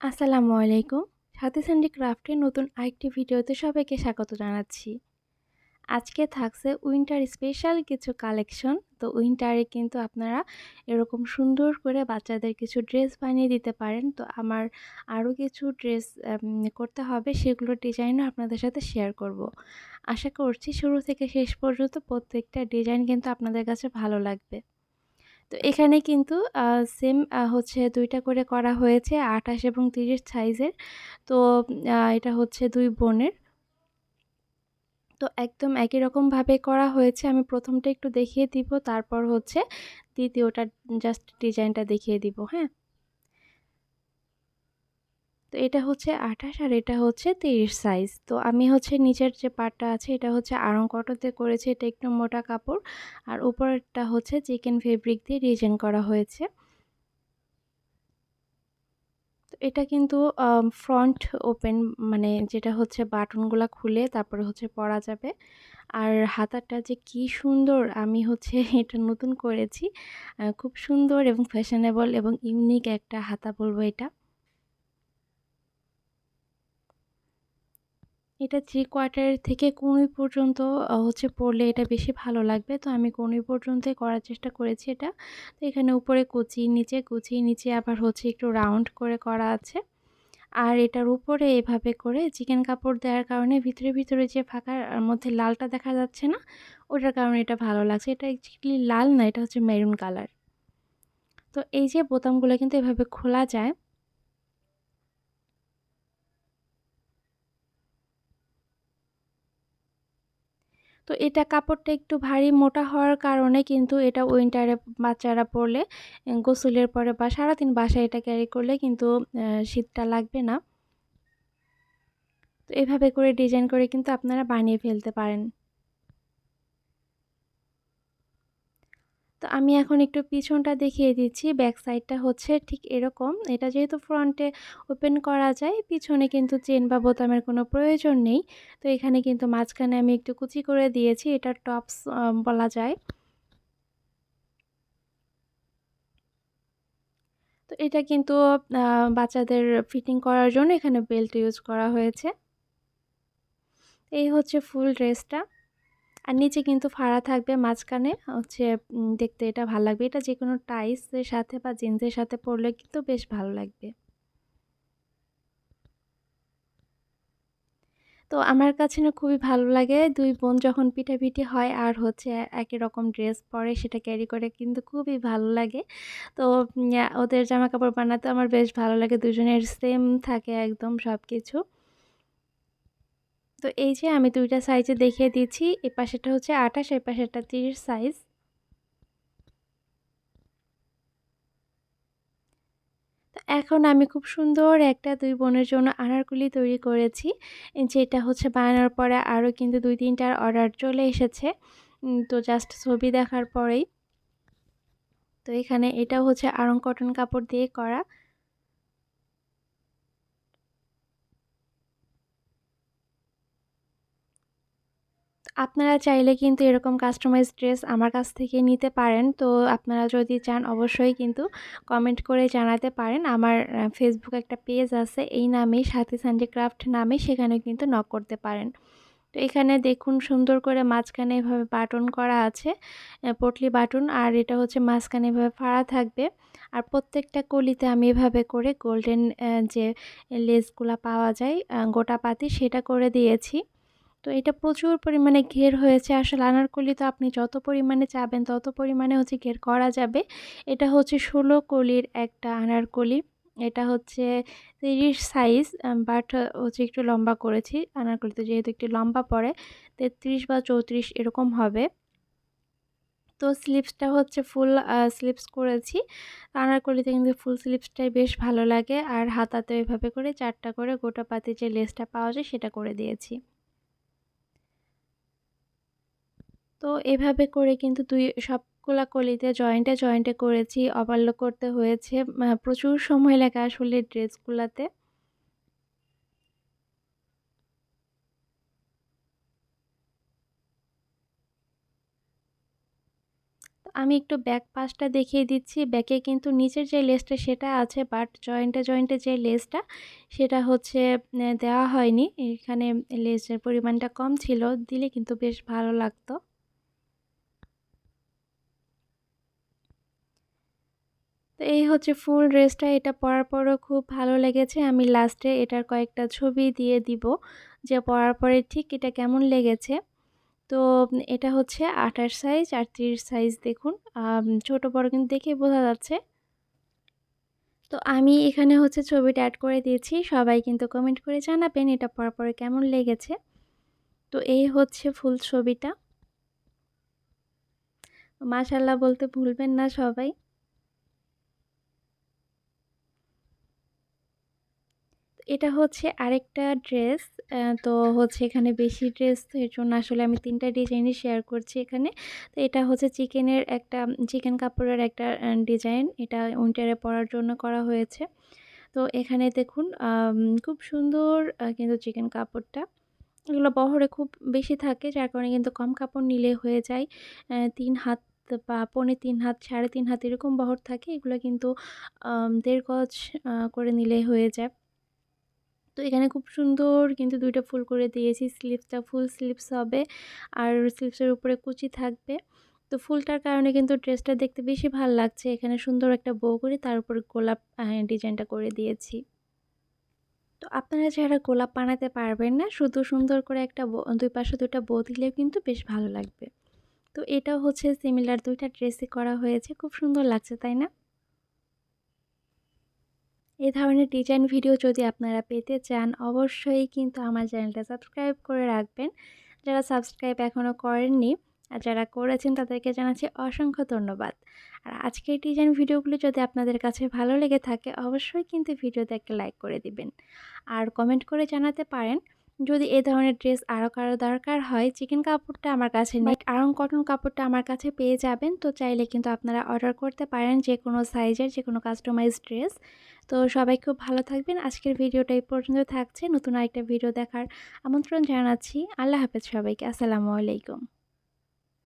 আসসালামু আলাইকুম। সাথে স্যান্ডি ক্রাফটের নতুন আরেকটি ভিডিওতে সবাইকে স্বাগত জানাচ্ছি। আজকে থাকছে উইন্টার স্পেশাল কিছু কালেকশন। তো উইন্টারে কিন্তু আপনারা এরকম সুন্দর করে বাচ্চাদের কিছু ড্রেস বানিয়ে দিতে পারেন। তো আমার আরও কিছু ড্রেস করতে হবে, সেগুলোর ডিজাইনও আপনাদের সাথে শেয়ার করব। আশা করছি শুরু থেকে শেষ পর্যন্ত প্রত্যেকটা ডিজাইন কিন্তু আপনাদের কাছে ভালো লাগবে। তো এখানে কিন্তু সেম হচ্ছে দুইটা করে করা হয়েছে, আঠাশ এবং তিরিশ সাইজের। তো এটা হচ্ছে দুই বোনের। তো একদম একই রকমভাবে করা হয়েছে। আমি প্রথমটা একটু দেখিয়ে দিব, তারপর হচ্ছে দ্বিতীয়টা, জাস্ট ডিজাইনটা দেখিয়ে দিব হ্যাঁ? তো এটা হচ্ছে আঠাশ আর এটা হচ্ছে তিরিশ সাইজ তো আমি হচ্ছে নিচের যে পাটটা আছে, এটা হচ্ছে আড়ং কটতে করেছি, এটা একটু মোটা কাপড়। আর উপরেরটা হচ্ছে চিকেন ফেব্রিক দিয়ে ডিজাইন করা হয়েছে। এটা কিন্তু ফ্রন্ট ওপেন মানে যেটা হচ্ছে বাটনগুলো খুলে তারপরে হচ্ছে পরা যাবে। আর হাতাটা যে কি সুন্দর, আমি হচ্ছে এটা নতুন করেছি। খুব সুন্দর এবং ফ্যাশনেবল এবং ইউনিক একটা হাতা বলব এটা। এটা থ্রি কোয়ার্টার থেকে কনুই পর্যন্ত হচ্ছে পরলে এটা বেশি ভালো লাগবে। তো আমি কনুই পর্যন্তই করার চেষ্টা করেছি এটা। তো এখানে উপরে কুচি, নিচে কুচি, নিচে আবার হচ্ছে একটু রাউন্ড করে করা আছে। আর এটার উপরে এভাবে করে চিকেন কাপড় দেওয়ার কারণে ভিতরে ভিতরে যে ফাঁকার মধ্যে লালটা দেখা যাচ্ছে না, ওটার কারণে এটা ভালো লাগছে। এটা অ্যাকচুয়ালি লাল না, এটা হচ্ছে মেরুন কালার তো এই যে বোতামগুলো কিন্তু এভাবে খোলা যায় তো এটা কাপড়টা একটু ভারী মোটা হওয়ার কারণে কিন্তু এটা উইন্টারে বাচ্চারা পরলে গোসলের পরে বা সারাদিন বাসায় এটা ক্যারি করলে কিন্তু শীতটা লাগবে না। তো এভাবে করে ডিজাইন করে কিন্তু আপনারা বানিয়ে ফেলতে পারেন। তো আমি এখন একটু পিছনটা দেখিয়ে দিচ্ছি ব্যাক সাইডটা হচ্ছে ঠিক এরকম। এটা যেহেতু ফ্রন্টে ওপেন করা যায়, পিছনে কিন্তু চেন বা বোতামের কোনো প্রয়োজন নেই। তো এখানে কিন্তু মাঝখানে আমি একটু কুচি করে দিয়েছি এটা টপস বলা যায়। তো এটা কিন্তু বাচ্চাদের ফিটিং করার জন্য এখানে বেল্ট ইউজ করা হয়েছে। এই হচ্ছে ফুল ড্রেসটা আর নিচে কিন্তু ফাড়া থাকবে মাঝখানে, হচ্ছে দেখতে এটা ভালো লাগবে। এটা যে কোনো টাইসের সাথে বা জিন্সের সাথে পরলে কিন্তু বেশ ভালো লাগবে। তো আমার কাছে না খুবই ভালো লাগে। দুই বোন যখন পিঠাপিঠি হয় আর হচ্ছে একই রকম ড্রেস পরে, সেটা ক্যারি করে কিন্তু খুবই ভালো লাগে। তো ওদের জামা কাপড় বানাতে আমার বেশ ভালো লাগে। দুজনের সেম থাকে একদম সব কিছু তো এই যে আমি দুইটা সাইজে দেখিয়ে দিচ্ছি, এ পাশেটা হচ্ছে আঠাশ, এ পাশেটা তিরিশ সাইজ এখন আমি খুব সুন্দর একটা দুই বোনের জন্য আনারকুলি তৈরি করেছি, যেটা হচ্ছে বানানোর পরে আরও কিন্তু দুই তিনটার অর্ডার চলে এসেছে। তো জাস্ট ছবি দেখার পরেই। তো এখানে এটা হচ্ছে আরং কটন কাপড় দিয়ে করা। আপনারা চাইলে কিন্তু এরকম কাস্টমাইজ ড্রেস আমার কাছ থেকে নিতে পারেন। তো আপনারা যদি চান অবশ্যই কিন্তু কমেন্ট করে জানাতে পারেন। আমার ফেসবুক একটা পেজ আছে, এই নামেই সাথী স্যান্ডি ক্রাফট নামে সেখানে কিন্তু নক করতে পারেন। তো এখানে দেখুন সুন্দর করে মাঝখানে এভাবে বাটন করা আছে পটলি বাটন আর এটা হচ্ছে মাঝখানে এভাবে ফাড়া থাকবে। আর প্রত্যেকটা কলিতে আমি এভাবে করে গোল্ডেন যে লেসগুলা পাওয়া যায় গোটা পাতি সেটা করে দিয়েছি। তো এটা প্রচুর পরিমাণে ঘের হয়েছে। আসলে আনারকলি তো আপনি যত পরিমাণে চাবেন, তত পরিমাণে হচ্ছে ঘের করা যাবে। এটা হচ্ছে ষোলো কলির একটা আনারকলি। এটা হচ্ছে তিরিশ সাইজ বাট হচ্ছে একটু লম্বা করেছি। আনারকলিতে যেহেতু একটু লম্বা পড়ে, তেত্রিশ বা চৌত্রিশ এরকম হবে। তো স্লিপসটা হচ্ছে ফুল স্লিপস করেছি। আনারকলিতে কিন্তু ফুল স্লিপসটাই বেশ ভালো লাগে। আর হাতাতে এভাবে করে চারটা করে গোটা পাতি যে লেসটা পাওয়া যায়, সেটা করে দিয়েছি। তো এভাবে করে কিন্তু দুই সবগুলা কলিতে জয়েন্টে জয়েন্টে করেছি ওভারলক করতে হয়েছে। প্রচুর সময় লাগে আসলে ড্রেসগুলাতে। আমি একটু ব্যাক পাশটা দেখিয়ে দিচ্ছি। ব্যাকে কিন্তু নিচের যে লেসটা সেটা আছে বাট জয়েন্টে জয়েন্টে যে লেসটা সেটা হচ্ছে দেওয়া হয়নি। এখানে লেসের পরিমাণটা কম ছিল, দিলে কিন্তু বেশ ভালো লাগতো। তো এই হচ্ছে ফুল ড্রেসটা এটা পরার পরও খুব ভালো লেগেছে। আমি লাস্টে এটার কয়েকটা ছবি দিয়ে দিব, যে পরার পরে ঠিক এটা কেমন লেগেছে। তো এটা হচ্ছে আঠাশ সাইজ আর তিরিশ সাইজ দেখুন। ছোট বড় কিন্তু দেখে বোঝা যাচ্ছে। তো আমি এখানে হচ্ছে ছবিটা অ্যাড করে দিয়েছি। সবাই কিন্তু কমেন্ট করে জানাবেন এটা পরার পরে কেমন লেগেছে। তো এই হচ্ছে ফুল ছবিটা। মাশাল্লাহ বলতে ভুলবেন না সবাই। এটা হচ্ছে আরেকটা ড্রেস তো হচ্ছে এখানে বেশি ড্রেস, তো এর জন্য আসলে আমি তিনটা ডিজাইনই শেয়ার করছি এখানে। তো এটা হচ্ছে চিকেনের একটা, চিকেন কাপড়ের একটা ডিজাইন। এটা উইন্টারে পরার জন্য করা হয়েছে। তো এখানে দেখুন খুব সুন্দর কিন্তু চিকেন কাপড়টা। এগুলো বহরে খুব বেশি থাকে, যার কারণে কিন্তু কম কাপড় নিলে হয়ে যায়। তিন হাত বা পৌনে তিন হাত, সাড়ে তিন হাত এরকম বহর থাকে। এগুলো কিন্তু দেড় গজ করে নিলে হয়ে যায়। তো এখানে খুব সুন্দর কিন্তু দুইটা ফুল করে দিয়েছি। স্লিপসটা ফুল স্লিপস হবে আর স্লিপসের উপরে কুচি থাকবে। তো ফুলটার কারণে কিন্তু ড্রেসটা দেখতে বেশি ভালো লাগছে। এখানে সুন্দর একটা বউ করে তার উপরে গোলাপ ডিজাইনটা করে দিয়েছি। তো আপনারা যারা গোলাপ বানাতে পারবেন না, শুধু সুন্দর করে একটা দুই পাশে দুইটা বউ দিলেও কিন্তু বেশ ভালো লাগবে। তো এটাও হচ্ছে সিমিলার দুইটা ড্রেসই করা হয়েছে। খুব সুন্দর লাগছে, তাই না? এই ধরনের ডিজাইন ভিডিও যদি আপনারা পেতে চান, অবশ্যই কিন্তু আমার চ্যানেলটা সাবস্ক্রাইব করে রাখবেন। যারা সাবস্ক্রাইব এখনও করেননি আর যারা করেছেন তাদেরকে জানাচ্ছি অসংখ্য ধন্যবাদ। আর আজকের ডিজাইন ভিডিওগুলো যদি আপনাদের কাছে ভালো লেগে থাকে, অবশ্যই কিন্তু ভিডিওতে একটা লাইক করে দিবেন। আর কমেন্ট করে জানাতে পারেন যদি এ ধরনের ড্রেস আরও কারও দরকার হয় চিকেন কাপড়টা আমার কাছে নেই আরং কটন কাপড়টা আমার কাছে পেয়ে যাবেন। তো চাইলে কিন্তু আপনারা অর্ডার করতে পারেন যে কোনো সাইজের যে কোনো কাস্টমাইজ ড্রেস তো সবাই খুব ভালো থাকবেন। আজকের ভিডিওটা এই পর্যন্ত থাকছে। নতুন আরেকটা ভিডিও দেখার আমন্ত্রণ জানাচ্ছি। আল্লাহ হাফেজ সবাইকে। আসসালামু আলাইকুম।